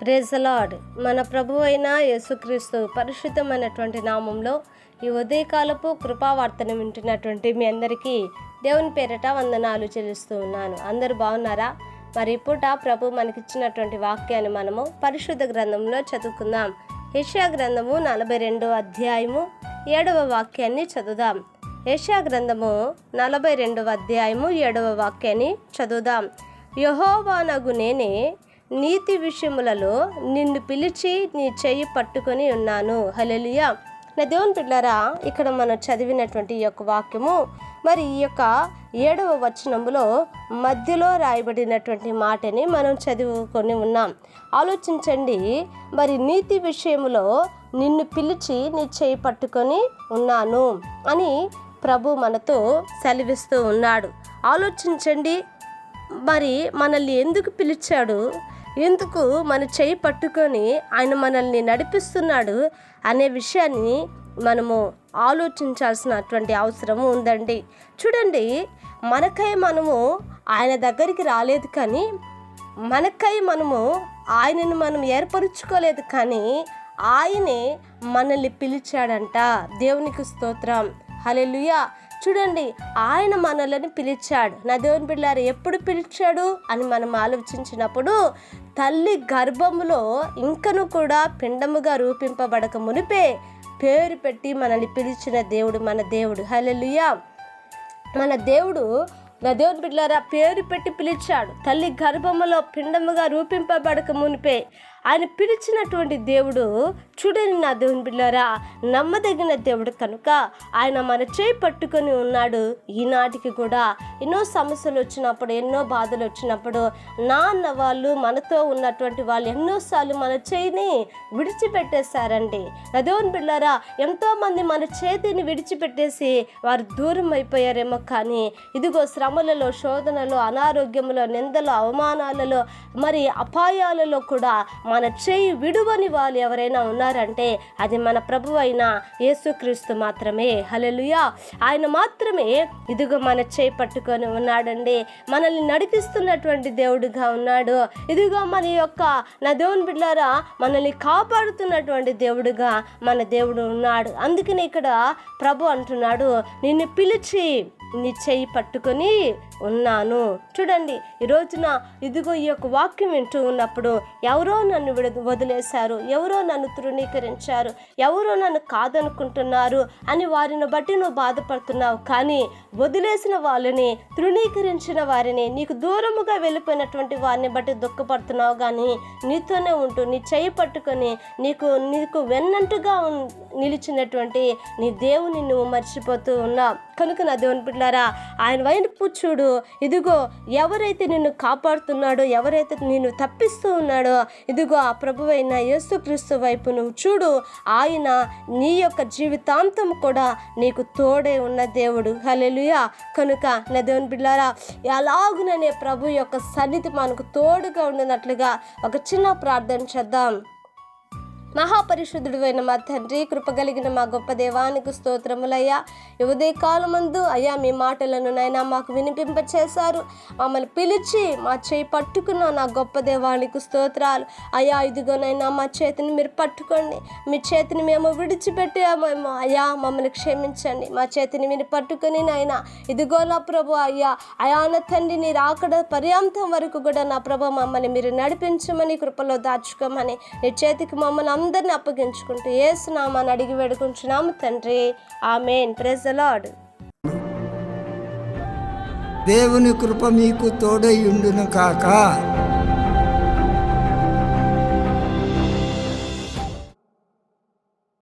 Praise the Lord మన ప్రభు అయిన యేసుక్రీస్తు పరిశుద్ధమైనటువంటి నామంలో ఈ ఉదయకాలపు కృపావార్తను వింటున్నటువంటి మీ అందరికీ దేవుని పేరట వందనాలు చెల్లిస్తూ ఉన్నాను. అందరూ బాగున్నారా? మరి పూట ప్రభు మనకిచ్చినటువంటి వాక్యాన్ని మనము పరిశుద్ధ గ్రంథంలో చదువుకుందాం. యషియా గ్రంథము నలభై రెండో అధ్యాయము ఏడవ వాక్యాన్ని చదువుదాం. యషియా గ్రంథము నలభై రెండవ అధ్యాయము ఏడవ వాక్యాన్ని చదువుదాం. యహోవానగు నేనే నీతి విషయములలో నిన్ను పిలిచి నీ చెయ్యి పట్టుకొని ఉన్నాను. హలెలుయా నా దేవుని పిల్లరా ఇక్కడ మనం చదివినటువంటి ఈ యొక్క వాక్యము మరి ఈ యొక్క ఏడవ వచనములో మధ్యలో రాయబడినటువంటి మాటని మనం చదువుకొని ఉన్నాం. ఆలోచించండి మరి నీతి విషయములో నిన్ను పిలిచి నీ చేయి పట్టుకొని ఉన్నాను అని ప్రభు మనతో సెలవిస్తూ ఉన్నాడు. ఆలోచించండి మరి మనల్ని ఎందుకు పిలిచాడు? ఎందుకు మన చేయి పట్టుకొని ఆయన మనల్ని నడిపిస్తున్నాడు అనే విషయాన్ని మనము ఆలోచించాల్సినటువంటి అవసరం ఉందండి. చూడండి మనకై మనము ఆయన దగ్గరికి రాలేదు కానీ మనకై మనము ఆయనను మనం ఏర్పరుచుకోలేదు కానీ ఆయనే మనల్ని పిలిచాడంట. దేవునికి స్తోత్రం. హలెలుయా చూడండి ఆయన మనల్ని పిలిచాడు. నా దేవుని బిడ్డారు ఎప్పుడు పిలిచాడు అని మనం ఆలోచించినప్పుడు తల్లి గర్భములో ఇంకను కూడా పిండముగా రూపింపబడక మునిపే పేరు పెట్టి మనల్ని పిలిచిన దేవుడు మన దేవుడు. హలెలుయా మన దేవుడు నా దేవుని బిడ్డలారా పేరు పెట్టి పిలిచాడు. తల్లి గర్భములో పిండముగా రూపింపబడక మునిపే. ఆయన పిలిచినటువంటి దేవుడు చూడని నా దేవుని బిడ్డలారా నమ్మదగిన దేవుడు కనుక ఆయన మన చేయి పట్టుకొని ఉన్నాడు. ఈనాటికి కూడా ఎన్నో సమస్యలు వచ్చినప్పుడు ఎన్నో బాధలు వచ్చినప్పుడు నా అన్న వాళ్ళు మనతో ఉన్నటువంటి వాళ్ళు ఎన్నోసార్లు మన చేయిని విడిచిపెట్టేశారండి. నా దేవుని బిళ్ళారా ఎంతోమంది మన చేతిని విడిచిపెట్టేసి వారు దూరం అయిపోయారేమో కానీ ఇదిగో శ్రమలలో శోధనలో అనారోగ్యంలో నిందలో అవమానాలలో మరి అపాయాలలో కూడా మన చేయి విడువని వాళ్ళు ఎవరైనా ఉన్నారంటే అది మన ప్రభు అయిన యేసుక్రీస్తు మాత్రమే. హలెలుయా ఆయన మాత్రమే ఇదిగో మన చేయి పట్టుకొని ఉన్నాడండి. మనల్ని నడిపిస్తున్నటువంటి దేవుడుగా ఉన్నాడు. ఇదిగో మన యొక్క నా దేవుని బిడ్డారా మనల్ని కాపాడుతున్నటువంటి దేవుడుగా మన దేవుడు ఉన్నాడు. అందుకని ఇక్కడ ప్రభు అంటున్నాడు నిన్ను పిలిచి నీ చెయ్యి పట్టుకొని ఉన్నాను. చూడండి ఈ రోజున ఇదిగో ఈ యొక్క వాక్యం వింటూ ఉన్నప్పుడు ఎవరో నన్ను విడ వదిలేశారు ఎవరో నన్ను తృణీకరించారు ఎవరో నన్ను కాదనుకుంటున్నారు అని వారిని బట్టి నువ్వు బాధపడుతున్నావు. కానీ వదిలేసిన వాళ్ళని తృణీకరించిన వారిని నీకు దూరముగా వెళ్ళిపోయినటువంటి వారిని బట్టి దుఃఖపడుతున్నావు. కానీ నీతోనే ఉంటూ నీ చెయ్యి పట్టుకొని నీకు నీకు వెన్నంటుగా ఉన్- నిలిచినటువంటి నీ దేవుని నువ్వు మర్చిపోతూ ఉన్నావు. కనుక నా దేవుని బిడ్డారా ఆయన వైపు చూడు. ఇదిగో ఎవరైతే నిన్ను కాపాడుతున్నాడో ఎవరైతే నిన్ను తప్పిస్తూ ఉన్నాడో ఇదిగో ఆ ప్రభువైన యేసుక్రీస్తు వైపు నువ్వు చూడు. ఆయన నీ యొక్క జీవితాంతం కూడా నీకు తోడే ఉన్న దేవుడు. హలెలుయా కనుక నా దేవుని బిడ్డారా ఎలాగుననే ప్రభు యొక్క సన్నిధి మనకు తోడుగా ఉండినట్లుగా ఒక చిన్న ప్రార్థన చేద్దాం. మహాపరిశుద్ధుడు అయిన మా తండ్రి కృపగలిగిన మా గొప్ప దేవానికి స్తోత్రములయ్యా. ఈ ఉదయ కాలమందు అయ్యా మీ మాటలను నైనా మాకు వినిపింపచేశారు. మమ్మల్ని పిలిచి మా చేయి పట్టుకున్న నా గొప్ప దేవానికి స్తోత్రాలు. అయ్యా ఇదిగోనైనా మా చేతిని మీరు పట్టుకోండి. మీ చేతిని మేము విడిచిపెట్టామేమో. అయ్యా మమ్మల్ని క్షమించండి. మా చేతిని మీరు పట్టుకుని నైనా ఇదిగో నా ప్రభు అయ్యా. అయా నా తండ్రి నీ రాకడ పర్యాంతం వరకు కూడా నా ప్రభు మమ్మల్ని మీరు నడిపించమని కృపలో దాచుకోమని నీ చేతికి మమ్మల్ని అందరిని అప్పగించుకుంటూ ఏసునామాని అడిగి వేడుకుంటున్నాము తండ్రి. ఆమెన్. ప్రెజ్ లార్డ్ దేవుని కృప మీకు తోడై ఉండును కాక.